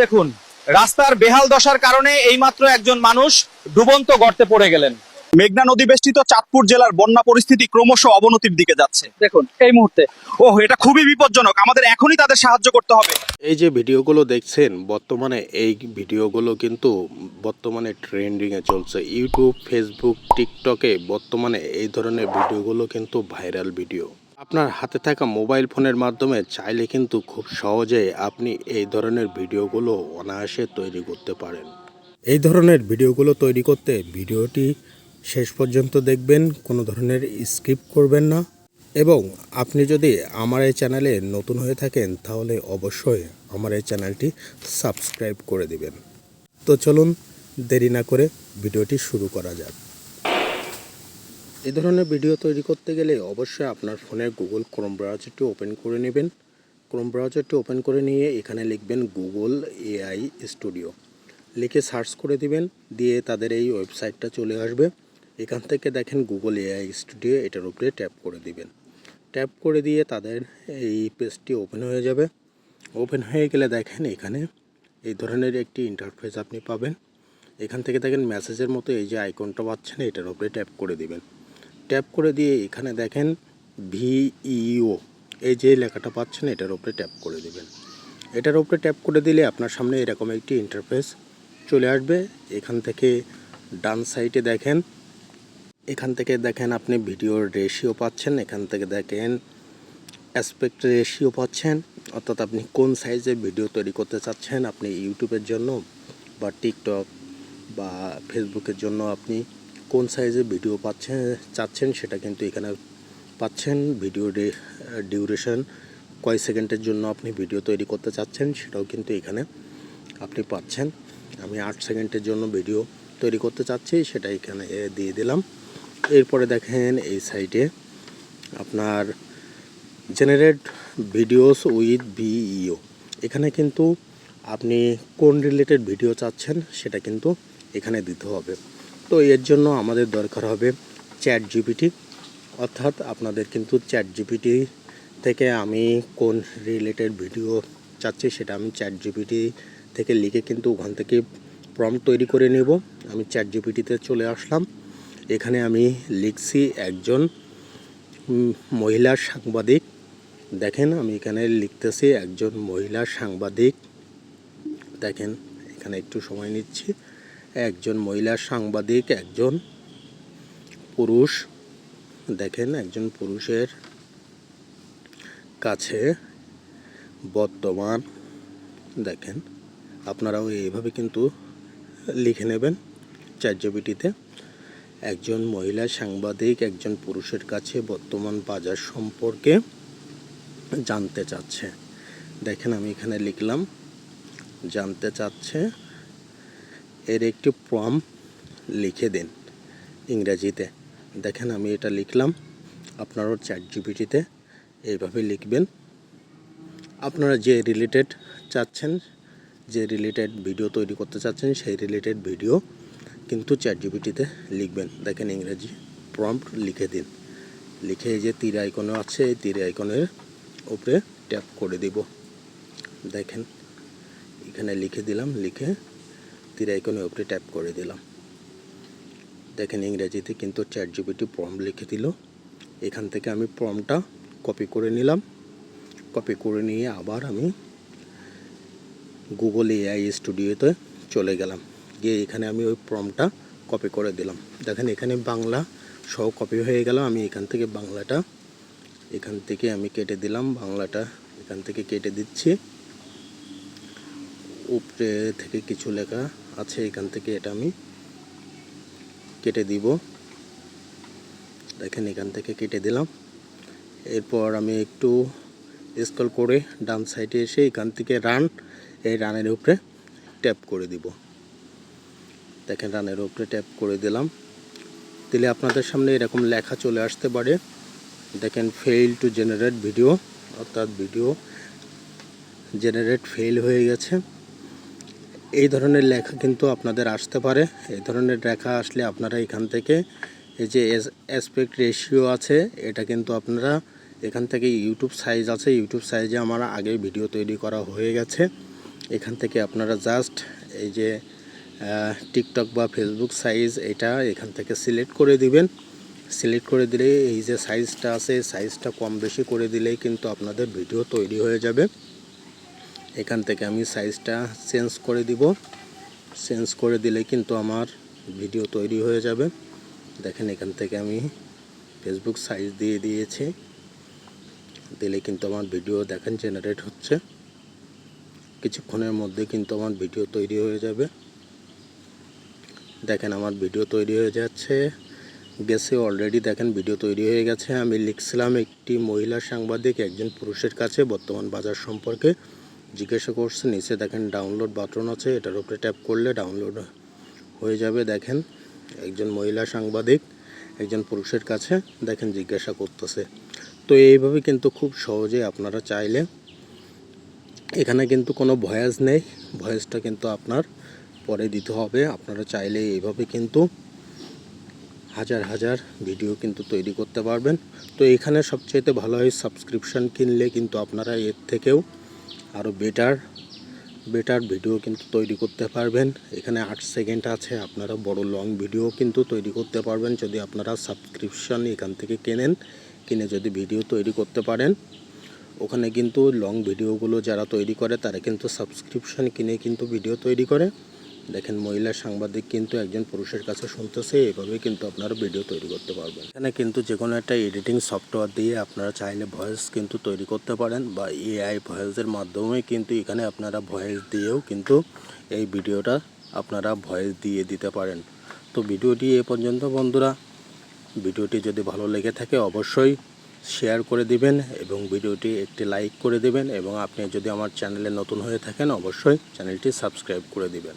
দেখুন রাস্তার বেহাল দশার কারণে এইমাত্র একজন মানুষ ডুবন্ত গর্তে পড়ে গেলেন। মেঘনা নদী বেষ্টিত চাঁদপুর জেলার বন্যা পরিস্থিতি ক্রমশ অবনতির দিকে যাচ্ছে। দেখুন এই মুহূর্তে। ওহ এটা খুবই বিপজ্জনক। আমাদের এখনই তাদের সাহায্য করতে হবে। এই যে ভিডিওগুলো দেখছেন বর্তমানে এই ভিডিওগুলো কিন্তু বর্তমানে ট্রেন্ডিংয়ে চলছে। ইউটিউব ফেসবুক টিকটকে বর্তমানে এই ধরনের ভিডিওগুলো কিন্তু ভাইরাল ভিডিও আপনার হাতে থাকা মোবাইল ফোনের মাধ্যমে চাইলে কিন্তু খুব সহজে আপনি এই ধরনের ভিডিওগুলো অনায়াসে তৈরি করতে পারেন। এই ধরনের ভিডিওগুলো তৈরি করতে ভিডিওটি শেষ পর্যন্ত দেখবেন, কোনো ধরনের স্কিপ করবেন না। এবং আপনি যদি আমার এই চ্যানেলে নতুন হয়ে থাকেন, তাহলে অবশ্যই আমার এই চ্যানেলটি সাবস্ক্রাইব করে দিবেন। তো চলুন, দেরি না করে ভিডিওটি শুরু করা যাক। এই ধরনের ভিডিও তৈরি করতে গেলে অবশ্যই আপনার ফোনে গুগল ক্রোম ব্রাউজারটি ওপেন করে নেবেন। ক্রোম ব্রাউজারটি ওপেন করে নিয়ে এখানে লিখবেন গুগল এআই স্টুডিও লিখে সার্চ করে দিবেন, দিয়ে তাদের এই ওয়েবসাইটটা চলে আসবে। এখান থেকে দেখেন গুগল এআই স্টুডিও এটার উপরে ট্যাপ করে দিবেন। ট্যাপ করে দিয়ে তাদের এই পেজটি ওপেন হয়ে যাবে। ওপেন হয়ে গেলে দেখেন এখানে এই ধরনের একটি ইন্টারফেস আপনি পাবেন। এখান থেকে দেখেন মেসেজের মতো এই যে আইকনটা পাচ্ছেন, এটার উপরে ট্যাপ করে দিবেন। ট্যাপ করে দিয়ে এখানে দেখেন ভিইও। এই যে লেখাটা পাচ্ছেন, এটার উপরে ট্যাপ করে দেবেন। এটার উপরে ট্যাপ করে দিলে আপনার সামনে এরকম একটি ইন্টারফেস চলে আসবে। এখান থেকে ডান সাইডে দেখেন। এখান থেকে দেখেন আপনি ভিডিওর রেশিও পাচ্ছেন। এখান থেকে দেখেন অ্যাসপেক্ট রেশিও পাচ্ছেন। অর্থাৎ আপনি কোন সাইজে ভিডিও তৈরি করতে চাচ্ছেন, আপনি ইউটিউবের জন্য বা টিকটক বা ফেসবুকের জন্য আপনি কোন সাইজে ভিডিও পাচ্ছেন, চাচ্ছেন সেটা কিন্তু এখানে পাচ্ছেন। ভিডিও ডিউরেশন কয় সেকেন্ডের জন্য আপনি ভিডিও তৈরি করতে চাচ্ছেন সেটাও কিন্তু এখানে আপনি পাচ্ছেন। আমি আট সেকেন্ডের জন্য ভিডিও তৈরি করতে চাচ্ছি, সেটা এখানে দিয়ে দিলাম। এরপরে দেখেন এই সাইটে আপনার জেনারেট ভিডিওস উইথ ভিইও এখানে কিন্তু আপনি কোন রিলেটেড ভিডিও চাচ্ছেন সেটা কিন্তু এখানে দিতে হবে। তো এর জন্য আমাদের দরকার হবে চ্যাট জিপিটি অর্থাৎ আপনাদের কিন্তু চ্যাট জিপিটি থেকে আমি কোন রিলেটেড ভিডিও চাচ্ছি সেটা আমি চ্যাট জিপিটি থেকে লিখে কিন্তু ওখান থেকে প্রম্পট তৈরি করে নেব। আমি চ্যাট জিপিটিতে চলে আসলাম। এখানে আমি লিখছি একজন মহিলা সাংবাদিক। দেখেন আমি এখানে লিখতেছি একজন মহিলা সাংবাদিক। দেখেন, এখানে একটু সময় নিচ্ছি। একজন মহিলা সাংবাদিক, একজন পুরুষ। দেখেন, একজন পুরুষের কাছে বর্তমান, দেখেন, আপনারাও এইভাবে কিন্তু লিখে নেবেন চ্যাটজিপিটিতে। একজন মহিলা সাংবাদিক, একজন পুরুষের কাছে বর্তমান বাজার সম্পর্কে জানতে চাচ্ছে। দেখেন, আমি এখানে লিখলাম, জানতে চাচ্ছে এর একটি প্রম লিখে দিন ইংরেজিতে। দেখেন, আমি এটা লিখলাম। আপনারও চ্যাট জিপিটিতে এইভাবে লিখবেন। আপনারা যে রিলেটেড চাচ্ছেন, যে রিলেটেড ভিডিও তৈরি করতে চাচ্ছেন, সেই রিলেটেড ভিডিও কিন্তু চ্যাট জিপিটিতে লিখবেন। দেখেন, ইংরেজি প্রম্পট লিখে দিন। লিখে যে তীর আইকনও আছে, এই তীর আইকনের উপরে ট্যাপ করে দিব। দেখেন, এখানে লিখে দিলাম, লিখে তীর আইকনের উপরে ট্যাপ করে দিলাম। দেখেন ইংরেজিতে কিন্তু চ্যাট জিপিটি ফর্ম লিখে দিল। এখান থেকে আমি ফর্মটা কপি করে নিলাম। কপি করে নিয়ে আবার আমি গুগল এআই স্টুডিওতে চলে গেলাম। গিয়ে এখানে আমি ওই ফর্মটা কপি করে দিলাম। দেখেন এখানে বাংলা সহ কপি হয়ে গেল। আমি এখান থেকে বাংলাটা, এখান থেকে আমি কেটে দিলাম। বাংলাটা এখান থেকে কেটে দিচ্ছি। উপরে থেকে কিছু লেখা আছে, এখান থেকে এটা আমি কেটে দিব। দেখেন, এখান থেকে কেটে দিলাম। এরপর আমি একটু স্ক্রল করে ডান সাইডে এসে এখান থেকে রান এই রানের উপরে ট্যাপ করে দিব। দেখেন রানের উপরে ট্যাপ করে দিলাম। দিলে আপনাদের সামনে এরকম লেখা চলে আসতে পারে। দেখেন ফেইল টু জেনারেট ভিডিও অর্থাৎ ভিডিও জেনারেট ফেল হয়ে গেছে। এই ধরনের লেখা কিন্তু আপনাদের আসতে পারে। এই ধরনের লেখা আসলে আপনারা এখান থেকে এই যে অ্যাসপেক্ট রেশিও আছে, এটা কিন্তু আপনারা এখান থেকে ইউটিউব সাইজ আছে। ইউটিউব সাইজে আমার আগে ভিডিও তৈরি করা হয়ে গেছে। এখান থেকে আপনারা জাস্ট এই যে টিকটক বা ফেসবুক সাইজ এটা এখান থেকে সিলেক্ট করে দিবেন। সিলেক্ট করে দিলে এই যে সাইজটা আছে সাইজটা কম বেশি করে দিলেই কিন্তু আপনাদের ভিডিও তৈরি হয়ে যাবে। এখান থেকে আমি সাইজটা চেঞ্জ করে দিব। চেঞ্জ করে দিলে কিন্তু আমার ভিডিও তৈরি হয়ে যাবে। দেখেন এখান থেকে আমি ফেসবুক সাইজ দিয়ে দিয়েছি। দিলে কিন্তু আমার ভিডিও দেখেন জেনারেট হচ্ছে। কিছুক্ষণের মধ্যে কিন্তু আমার ভিডিও তৈরি হয়ে যাবে। দেখেন আমার ভিডিও তৈরি হয়ে যাচ্ছে। গেছে অলরেডি দেখেন ভিডিও তৈরি হয়ে গেছে। আমি লিখছিলাম একটি মহিলা সাংবাদিক, একজন পুরুষের কাছে বর্তমান বাজার সম্পর্কে। জিজ্ঞাসা করছে, নিচে দেখেন ডাউনলোড বাটন আছে, এটার উপরে ট্যাপ করলে ডাউনলোড হয়ে যাবে। দেখেন, একজন মহিলা সাংবাদিক, একজন পুরুষের কাছে দেখেন জিজ্ঞাসা করতেছে। তো এইভাবে কিন্তু খুব সহজে আপনারা চাইলে, এখানে কিন্তু কোনো ভয়েস নেই, ভয়েসটা কিন্তু আপনার পরে দিতে হবে। আপনারা চাইলে এইভাবে কিন্তু হাজার হাজার ভিডিও কিন্তু তৈরি করতে পারবেন। তো এখানে সবচেয়ে ভালো হয় সাবস্ক্রিপশান কিনলে কিন্তু আপনারা এর থেকেও আরও বেটার বেটার ভিডিও কিন্তু তৈরি করতে পারবেন। এখানে আট সেকেন্ড আছে, আপনারা বড় লং ভিডিও কিন্তু তৈরি করতে পারবেন। যদি আপনারা সাবস্ক্রিপশান এখান থেকে কেনেন, কিনে যদি ভিডিও তৈরি করতে পারেন। ওখানে কিন্তু লং ভিডিওগুলো যারা তৈরি করে, তারা কিন্তু সাবস্ক্রিপশান কিনে কিন্তু ভিডিও তৈরি করে। দেখেন মহিলা সাংবাদিক কিন্তু একজন পুরুষের কাছে শুনতেছে, এভাবে কিন্তু আপনারা ভিডিও তৈরি করতে পারবেন। এখানে কিন্তু যে কোনো একটা এডিটিং সফটওয়্যার দিয়ে আপনারা চাইলে ভয়েস কিন্তু তৈরি করতে পারেন বা এআই ভয়েসের মাধ্যমে কিন্তু এখানে আপনারা ভয়েস দিয়েও কিন্তু এই ভিডিওটা আপনারা ভয়েস দিয়ে দিতে পারেন। তো ভিডিওটি এ পর্যন্ত বন্ধুরা, ভিডিওটি যদি ভালো লেগে থাকে অবশ্যই শেয়ার করে দিবেন এবং ভিডিওটি একটি লাইক করে দিবেন এবং আপনি যদি আমার চ্যানেলে নতুন হয়ে থাকেন অবশ্যই চ্যানেলটি সাবস্ক্রাইব করে দিবেন।